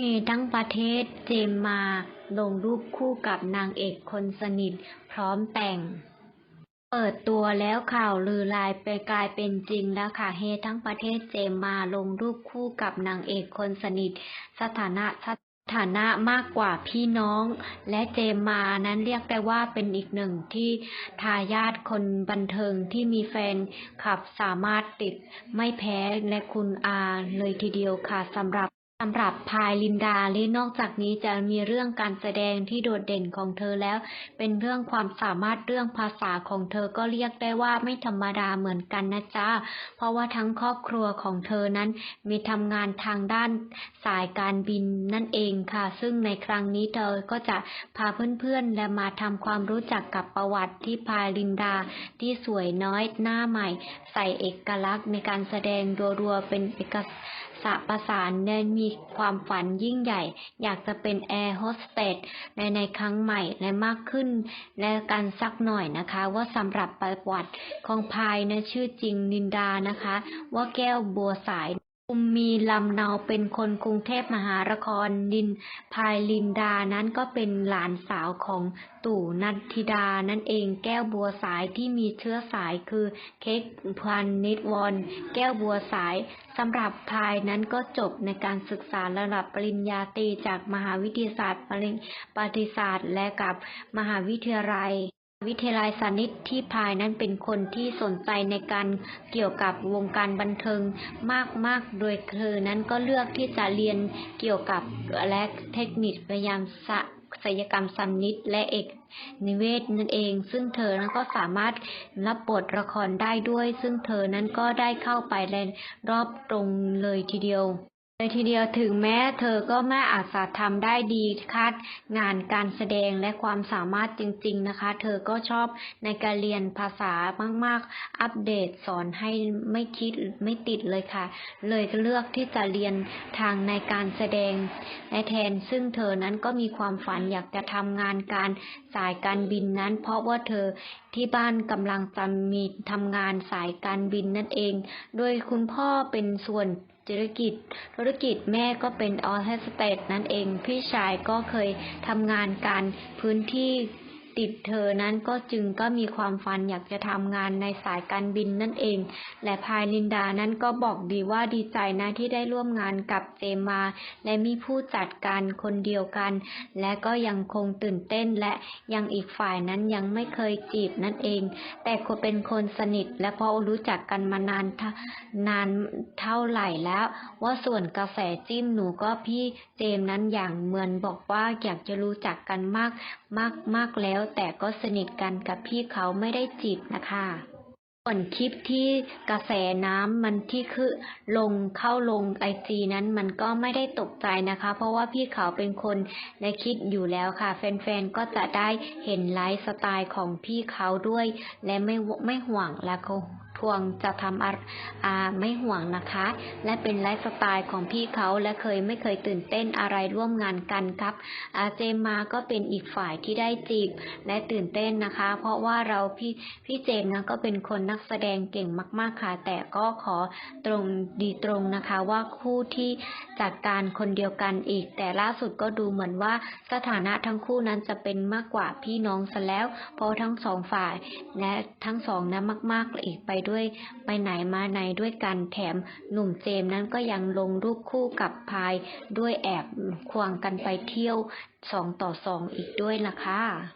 เฮทั้งประเทศ เจมส์มาลงรูปคู่กับนางเอกคนสนิท พร้อมแต่ง เปิดตัวแล้วข่าวลือลายไปกลายเป็นจริงแล้วค่ะ เฮทั้งประเทศเจมส์มาลงรูปคู่กับนางเอกคนสนิท สถานะสถานะมากกว่าพี่น้องและเจมมานั้นเรียกได้ว่าเป็นอีกหนึ่งที่ทายาทคนบันเทิงที่มีแฟนคลับสามารถติดไม่แพ้และคุณอาเลยทีเดียวค่ะสำหรับ สำหรับพายลินดาละนอกจากนี้จะมีเรื่องการแสดงที่โดดเด่นของเธอแล้ว เป็นเรื่องความสามารถเรื่องภาษาของเธอก็เรียกได้ว่าไม่ธรรมดาเหมือนกันนะจ๊ะ เพราะว่าทั้งครอบครัวของเธอนั้นมีทำงานทางด้านสายการบินนั่นเองค่ะ ซึ่งในครั้งนี้เธอก็จะพาเพื่อนๆ และมาทำความรู้จักกับประวัติที่พายลินดาที่สวยน้อยหน้าใหม่ ใส่เอกลักษณ์ในการแสดงรัวๆเป็นเอกสะประสานเนมีความฝันยิ่งใหญ่ อยากจะเป็นแอร์โฮสเตสในในครั้งใหม่และมากขึ้น และกันสักหน่อยนะคะ ว่าสำหรับประวัติของพายนะชื่อจริงนินดานะคะ ว่าแก้วบัวสาย มมีลำเนาเป็นคนกรุงเทพมหานครดินพายลินดานั้นก็เป็นหลานสาวของตู่นันทิดานั่นเองแก้วบัวสายที่มีเชื้อสายคือเค้กพันนิดวอนแก้วบัวสายสำหรับพายนั้นก็จบในการศึกษาระดับปริญญาตรีจากมหาวิทยาศาสตร์ปริปฏิศาสตร์และกับมหาวิทยาลัย วิทยาลัยสานิตที่พายนั้นเป็นคนที่สนใจในการเกี่ยวกับวงการบันเทิงมาก ๆ โดยเธอนั้นก็เลือกที่จะเรียนเกี่ยวกับและเทคนิคพยายามศัลกรรมสันนิตและเอกนิเวศนั่นเอง ซึ่งเธอนั้นก็สามารถรับบทละครได้ด้วย ซึ่งเธอนั้นก็ได้เข้าไปในรอบตรงเลยทีเดียว เลยทีเดียวถึงแม้เธอก็ไม่อาจจะทำได้ดีคาดงานการแสดงและความสามารถจริง ๆนะคะ เธอก็ชอบในการเรียนภาษามาก ๆ อัปเดตสอนให้ไม่คิดไม่ติดเลยค่ะ เลยเลือกที่จะเรียนทางในการแสดงและแทน ซึ่งเธอนั้นก็มีความฝันอยากจะทำงานการสายการบินนั้น เพราะว่าเธอที่บ้านกำลังจะมีทำงานสายการบินนั่นเอง โดยคุณพ่อเป็นส่วน ธุรกิจ ธุรกิจแม่ก็เป็นออเทสเตดนั่นเอง พี่ชายก็เคยทำงานการพื้นที่ ติดเธอนั้นก็จึงก็มีความฝันอยากจะทำงานในสายการบินนั่นเอง และพายลินดานั้นก็บอกดีว่าดีใจนะที่ได้ร่วมงานกับเจมมาและมีผู้จัดการคนเดียวกัน และก็ยังคงตื่นเต้นและยังอีกฝ่ายนั้นยังไม่เคยจีบนั่นเอง แต่ก็เป็นคนสนิท และพอรู้จักกันมานานนานเท่าไหร่แล้ว ว่าส่วนกาแฟจิ้มหนูก็พี่เจมนั้นอย่างเหมือนบอกว่าอยากจะรู้จักกันมากมากมากแล้วแต่ก็สนิทกันกับพี่เขาไม่ได้จีบนะคะส่วนคลิปที่กระแสน้ำมันที่คือลงเข้าลงไอจีนั้นมันก็ไม่ได้ตกใจนะคะ เพราะว่าพี่เขาเป็นคนในคิดอยู่แล้วค่ะ แฟนๆก็จะได้เห็นไลฟ์สไตล์ของพี่เขาด้วย และไม่ไม่ห่วงแล้วก็ ทวงจะทำอาไม่ห่วงนะคะ และเป็นไลฟ์สไตล์ของพี่เขาและเคยไม่เคยตื่นเต้นอะไรร่วมงานกันครับ อาเจมมาก็เป็นอีกฝ่ายที่ได้จีบและตื่นเต้นนะคะ เพราะว่าเราพี่พี่เจมนะก็เป็นคนนักแสดงเก่งมาก ๆค่ะ แต่ก็ขอตรงดีตรงนะคะว่าคู่ที่จากการคนเดียวกันอีก แต่ล่าสุดก็ดูเหมือนว่าสถานะทั้งคู่นั้นจะเป็นมากกว่าพี่น้องซะแล้ว เพราะทั้งสองฝ่ายและทั้งสองนะมาก ๆอีกไปด้วยไปไหนมาไหนด้วยกันแถมหนุ่มเจมนั้นก็ยังลงรูปคู่กับพายด้วยแอบควงกันไปเที่ยวสองต่อสองอีกด้วยล่ะค่ะ